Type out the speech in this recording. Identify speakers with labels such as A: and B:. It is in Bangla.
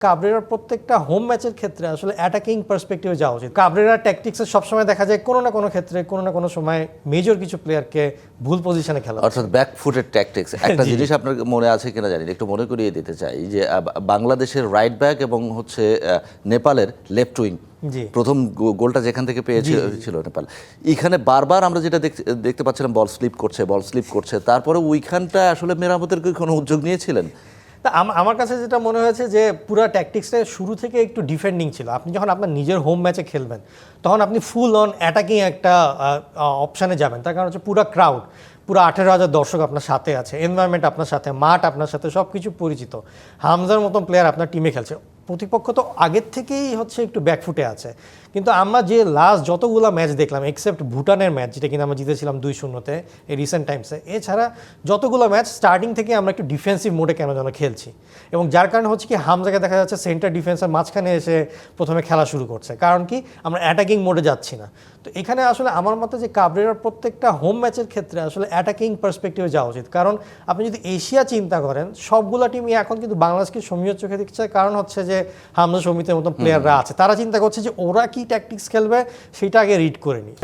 A: কাবরেরার প্রত্যেকটা হোম ম্যাচের ক্ষেত্রে আসলে অ্যাটাকিং পার্সপেক্টিভে যাওয়া উচিত। কাবরেরার ট্যাকটিক্সে সবসময় দেখা যায় কোনো না কোনো ক্ষেত্রে কোনো না কোনো সময় মেজর কিছু প্লেয়ারকে ভুল পজিশনে খেলা
B: অর্থাৎ ব্যাক ফুটের ট্যাকটিক্স একটা জিনিস আপনার মনে আছে কিনা জানি একটু মনে করিয়ে দিতে চাই যে বাংলাদেশের রাইট ব্যাক এবং হচ্ছে নেপালের লেফট উইং প্রথম গোলটা যেখান থেকে পেয়েছিল নেপাল। এখানে বারবার আমরা যেটা দেখতে- দেখতে পাচ্ছিলাম বল স্লিপ করছে বল স্লিপ করছে। তারপরে ওইখানটা আসলে মেরামতের কোনো উদ্যোগ নিয়েছিলেন?
A: তা আম- আমার কাছে যেটা মনে হয়েছে যে পুরো ট্যাকটিক্সটা শুরু থেকে একটু ডিফেন্ডিং ছিল। আপনি যখন আপনার নিজের হোম ম্যাচে খেলবেন, তখন আপনি ফুল অন অ্যাটাকিং একটা অপশানে যাবেন। তার কারণ হচ্ছে পুরো ক্রাউড পুরো আঠেরো হাজার দর্শক আপনার সাথে আছে এনভায়রনমেন্ট আপনার সাথে, মাঠ আপনার সাথে সব কিছু পরিচিত। হামজার মতন প্লেয়ার আপনার টিমে খেলছে। প্রতিপক্ষ তো আগের থেকেই হচ্ছে একটু ব্যাকফুটে আছে। কিন্তু আমরা যে লাস্ট যতগুলো ম্যাচ দেখলাম এক্সেপ্ট ভুটানের ম্যাচ যেটা কিনা আমরা জিতেছিলাম দুই শূন্যতে এই রিসেন্ট টাইমসে এছাড়া যতগুলো ম্যাচ স্টার্টিং থেকে আমরা একটু ডিফেন্সিভ মোডে কেন যেন খেলছি। এবং যার কারণে হচ্ছে কি হামজাকে দেখা যাচ্ছে সেন্টার ডিফেন্সের মাঝখানে এসে প্রথমে খেলা শুরু করছে। কারণ কি আমরা অ্যাটাকিং মোডে যাচ্ছি না। তো এখানে আসলে আমার মতে যে কাবরেরার প্রত্যেকটা হোম ম্যাচের ক্ষেত্রে আসলে অ্যাটাকিং পার্সপেক্টিভে যাওয়া উচিত। কারণ আপনি যদি এশিয়া চিন্তা করেন, সবগুলো টিমই এখন কিন্তু বাংলাদেশকে সমীয় চোখে দেখছে। কারণ হচ্ছে যে হামজা সমিতির মতন প্লেয়াররা আছে। তারা চিন্তা করছে যে ওরা কি ট্যাকটিক্স খেলবে সেটা আগে রিড করে নিই।